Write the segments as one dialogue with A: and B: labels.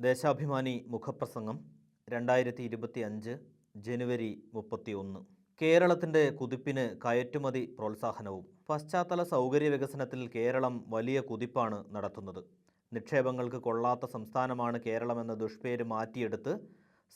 A: ദേശാഭിമാനി മുഖപ്രസംഗം രണ്ടായിരത്തി ഇരുപത്തി അഞ്ച് ജനുവരി മുപ്പത്തി ഒന്ന് കേരളത്തിന്റെ കുതിപ്പിന് കയറ്റുമതി പ്രോത്സാഹനവും. പശ്ചാത്തല സൗകര്യ വികസനത്തിൽ കേരളം വലിയ കുതിപ്പാണ് നടത്തുന്നത്. നിക്ഷേപങ്ങൾക്ക് കൊള്ളാത്ത സംസ്ഥാനമാണ് കേരളമെന്ന ദുഷ്പേര് മാറ്റിയെടുത്ത്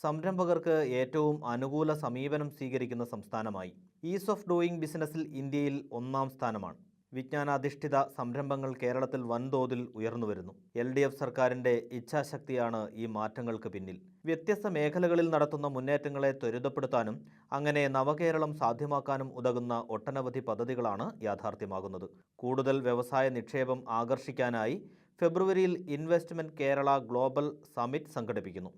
A: സംരംഭകർക്ക് ഏറ്റവും അനുകൂല സമീപനം സ്വീകരിക്കുന്ന സംസ്ഥാനമായി. ഈസ് ഓഫ് ഡൂയിങ് ബിസിനസ്സിൽ ഇന്ത്യയിൽ ഒന്നാം സ്ഥാനമാണ്. വിജ്ഞാനാധിഷ്ഠിത സംരംഭങ്ങൾ കേരളത്തിൽ വൻതോതിൽ ഉയർന്നുവരുന്നു എൽ ഡി എഫ് സർക്കാരിന്റെ ഇച്ഛാശക്തിയാണ് ഈ മാറ്റങ്ങൾക്ക് പിന്നിൽ. വ്യത്യസ്ത മേഖലകളിൽ നടത്തുന്ന മുന്നേറ്റങ്ങളെ ത്വരിതപ്പെടുത്താനും അങ്ങനെ നവകേരളം സാധ്യമാക്കാനും ഉതകുന്ന ഒട്ടനവധി പദ്ധതികളാണ് യാഥാർത്ഥ്യമാകുന്നത്. കൂടുതൽ വ്യവസായ നിക്ഷേപം ആകർഷിക്കാനായി ഫെബ്രുവരിയിൽ ഇൻവെസ്റ്റ്മെന്റ് കേരള ഗ്ലോബൽ സമിറ്റ് സംഘടിപ്പിക്കുന്നു.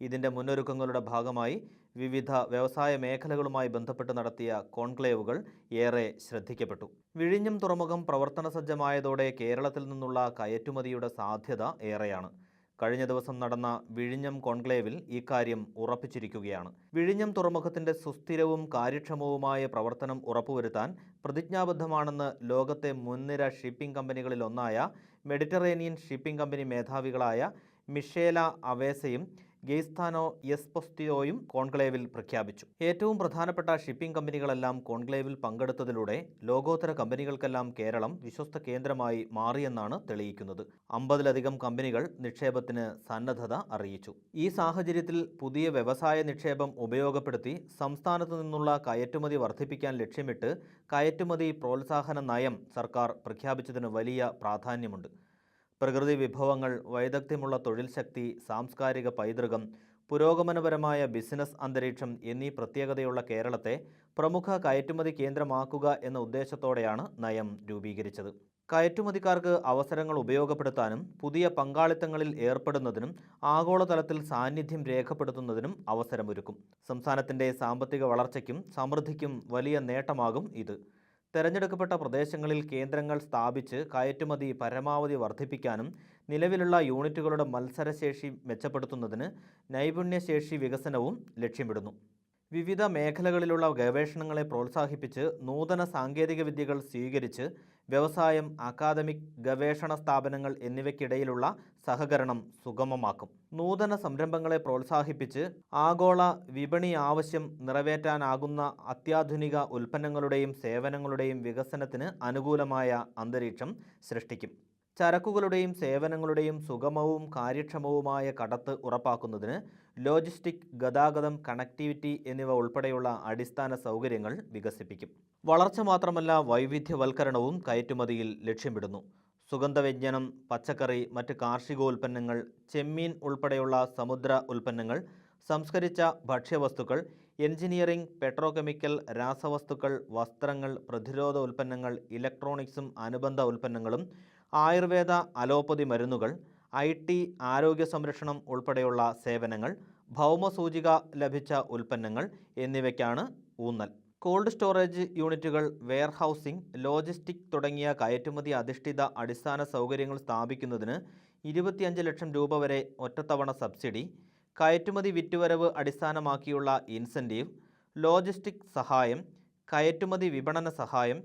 A: ഇതിന്റെ മുന്നൊരുക്കങ്ങളുടെ ഭാഗമായി വിവിധ വ്യവസായ മേഖലകളുമായി ബന്ധപ്പെട്ട് നടത്തിയ കോൺക്ലേവുകൾ ഏറെ ശ്രദ്ധിക്കപ്പെട്ടു. വിഴിഞ്ഞം തുറമുഖം പ്രവർത്തന സജ്ജമായതോടെ കേരളത്തിൽ നിന്നുള്ള കയറ്റുമതിയുടെ സാധ്യത ഏറെയാണ്. കഴിഞ്ഞ ദിവസം നടന്ന വിഴിഞ്ഞം കോൺക്ലേവിൽ ഇക്കാര്യം ഉറപ്പിച്ചിരിക്കുകയാണ്. വിഴിഞ്ഞം തുറമുഖത്തിന്റെ സുസ്ഥിരവും കാര്യക്ഷമവുമായ പ്രവർത്തനം ഉറപ്പുവരുത്താൻ പ്രതിജ്ഞാബദ്ധമാണെന്ന് ലോകത്തെ മുൻനിര ഷിപ്പിംഗ് കമ്പനികളിലൊന്നായ മെഡിറ്ററേനിയൻ ഷിപ്പിംഗ് കമ്പനി മേധാവികളായ മിഷേല അവേസയും ഗെയ്സ്ഥാനോ എസ്പൊസ്റ്റിയോയും കോൺക്ലേവിൽ പ്രഖ്യാപിച്ചു. ഏറ്റവും പ്രധാനപ്പെട്ട ഷിപ്പിംഗ് കമ്പനികളെല്ലാം കോൺക്ലേവിൽ പങ്കെടുത്തതിലൂടെ ലോകോത്തര കമ്പനികൾക്കെല്ലാം കേരളം വിശ്വസ്ത കേന്ദ്രമായി മാറിയെന്നാണ് തെളിയിക്കുന്നത്. അമ്പതിലധികം കമ്പനികൾ നിക്ഷേപത്തിന് സന്നദ്ധത അറിയിച്ചു. ഈ സാഹചര്യത്തിൽ പുതിയ വ്യവസായ നിക്ഷേപം ഉപയോഗപ്പെടുത്തി സംസ്ഥാനത്തു നിന്നുള്ള കയറ്റുമതി വർദ്ധിപ്പിക്കാൻ ലക്ഷ്യമിട്ട് കയറ്റുമതി പ്രോത്സാഹന നയം സർക്കാർ പ്രഖ്യാപിച്ചതിന് വലിയ പ്രാധാന്യമുണ്ട്. പ്രകൃതി വിഭവങ്ങൾ വൈദഗ്ധ്യമുള്ള തൊഴിൽ ശക്തി സാംസ്കാരിക പൈതൃകം പുരോഗമനപരമായ ബിസിനസ് അന്തരീക്ഷം എന്നീ പ്രത്യേകതയുള്ള കേരളത്തെ പ്രമുഖ കയറ്റുമതി കേന്ദ്രമാക്കുക എന്ന ഉദ്ദേശത്തോടെയാണ് നയം രൂപീകരിച്ചത്. കയറ്റുമതിക്കാർക്ക് അവസരങ്ങൾ ഉപയോഗപ്പെടുത്താനും പുതിയ പങ്കാളിത്തങ്ങളിൽ ഏർപ്പെടുന്നതിനും ആഗോളതലത്തിൽ സാന്നിധ്യം രേഖപ്പെടുത്തുന്നതിനും അവസരമൊരുക്കും. സംസ്ഥാനത്തിന്റെ സാമ്പത്തിക വളർച്ചയ്ക്കും സമൃദ്ധിക്കും വലിയ നേട്ടമാകും ഇത്. തെരഞ്ഞെടുക്കപ്പെട്ട പ്രദേശങ്ങളിൽ കേന്ദ്രങ്ങൾ സ്ഥാപിച്ച് കയറ്റുമതി പരമാവധി വർദ്ധിപ്പിക്കാനും നിലവിലുള്ള യൂണിറ്റുകളുടെ മത്സരശേഷി മെച്ചപ്പെടുത്തുന്നതിന് നൈപുണ്യശേഷി വികസനവും ലക്ഷ്യമിടുന്നു. വിവിധ മേഖലകളിലുള്ള ഗവേഷണങ്ങളെ പ്രോത്സാഹിപ്പിച്ച് നൂതന സാങ്കേതിക വിദ്യകൾ സ്വീകരിച്ച് വ്യവസായം അക്കാദമിക് ഗവേഷണ സ്ഥാപനങ്ങൾ എന്നിവയ്ക്കിടയിലുള്ള സഹകരണം സുഗമമാക്കും. നൂതന സംരംഭങ്ങളെ പ്രോത്സാഹിപ്പിച്ച് ആഗോള വിപണി ആവശ്യം നിറവേറ്റാനാകുന്ന അത്യാധുനിക ഉൽപ്പന്നങ്ങളുടെയും സേവനങ്ങളുടെയും വികസനത്തിന് അനുകൂലമായ അന്തരീക്ഷം സൃഷ്ടിക്കും. ചരക്കുകളുടെയും സേവനങ്ങളുടെയും സുഗമവും കാര്യക്ഷമവുമായ കടത്ത് ഉറപ്പാക്കുന്നതിന് ലോജിസ്റ്റിക് ഗതാഗതം കണക്ടിവിറ്റി എന്നിവ ഉൾപ്പെടെയുള്ള അടിസ്ഥാന സൗകര്യങ്ങൾ വികസിപ്പിക്കും. വളർച്ച മാത്രമല്ല വൈവിധ്യവൽക്കരണവും കയറ്റുമതിയിൽ ലക്ഷ്യമിടുന്നു. സുഗന്ധവ്യഞ്ജനം പച്ചക്കറി മറ്റ് കാർഷികോൽപ്പന്നങ്ങൾ ചെമ്മീൻ ഉൾപ്പെടെയുള്ള സമുദ്ര ഉൽപ്പന്നങ്ങൾ സംസ്കരിച്ച ഭക്ഷ്യവസ്തുക്കൾ എഞ്ചിനീയറിംഗ് പെട്രോകെമിക്കൽ രാസവസ്തുക്കൾ വസ്ത്രങ്ങൾ പ്രതിരോധ ഉൽപ്പന്നങ്ങൾ ഇലക്ട്രോണിക്സും അനുബന്ധ ഉൽപ്പന്നങ്ങളും ആയുർവേദ അലോപ്പതി മരുന്നുകൾ ഐ ടി ആരോഗ്യ സംരക്ഷണം ഉൾപ്പെടെയുള്ള സേവനങ്ങൾ ഭൗമസൂചിക ലഭിച്ച ഉൽപ്പന്നങ്ങൾ എന്നിവയ്ക്കാണ് ഊന്നൽ. കോൾഡ് സ്റ്റോറേജ് യൂണിറ്റുകൾ വെയർഹൗസിംഗ് ലോജിസ്റ്റിക് തുടങ്ങിയ കയറ്റുമതി അധിഷ്ഠിത അടിസ്ഥാന സൗകര്യങ്ങൾ സ്ഥാപിക്കുന്നതിന് ഇരുപത്തിയഞ്ച് ലക്ഷം രൂപ വരെ ഒറ്റത്തവണ സബ്സിഡി കയറ്റുമതി വിറ്റുവരവ് അടിസ്ഥാനമാക്കിയുള്ള ഇൻസെന്റീവ് ലോജിസ്റ്റിക് സഹായം കയറ്റുമതി വിപണന സഹായം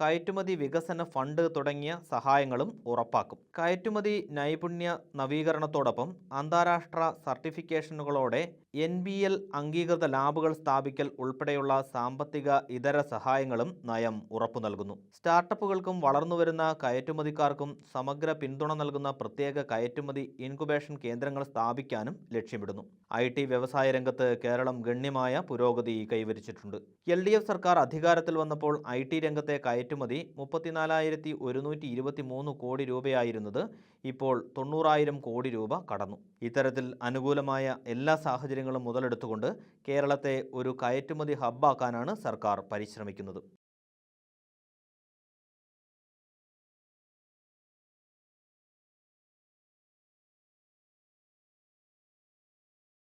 A: കയറ്റുമതി വികസന ഫണ്ട് തുടങ്ങിയ സഹായങ്ങളും ഉറപ്പാക്കും. കയറ്റുമതി നൈപുണ്യ നവീകരണത്തോടൊപ്പം അന്താരാഷ്ട്ര സർട്ടിഫിക്കേഷനുകളോടെ എൻ ബി എൽ അംഗീകൃത ലാബുകൾ സ്ഥാപിക്കൽ ഉൾപ്പെടെയുള്ള സാമ്പത്തിക ഇതര സഹായങ്ങളും നയം ഉറപ്പു നൽകുന്നു. സ്റ്റാർട്ടപ്പുകൾക്കും വളർന്നുവരുന്ന കയറ്റുമതിക്കാർക്കും സമഗ്ര പിന്തുണ നൽകുന്ന പ്രത്യേക കയറ്റുമതി ഇൻകുബേഷൻ കേന്ദ്രങ്ങൾ സ്ഥാപിക്കാനും ലക്ഷ്യമിടുന്നു. ഐ ടി വ്യവസായ രംഗത്ത് കേരളം ഗണ്യമായ പുരോഗതി കൈവരിച്ചിട്ടുണ്ട്. എൽ ഡി എഫ് സർക്കാർ അധികാരത്തിൽ വന്നപ്പോൾ ഐ ടി രംഗത്തെ കയറ്റുമതി മുപ്പത്തിനാലായിരത്തി ഒരുന്നൂറ്റി ഇരുപത്തി മൂന്ന് കോടി രൂപയായിരുന്നത് ഇപ്പോൾ തൊണ്ണൂറായിരം കോടി രൂപ കടന്നു. ഇത്തരത്തിൽ അനുകൂലമായ എല്ലാ സാഹചര്യങ്ങളും മുതലെടുത്തുകൊണ്ട് കേരളത്തെ ഒരു കയറ്റുമതി ഹബ്ബാക്കാനാണ് സർക്കാർ പരിശ്രമിക്കുന്നത്.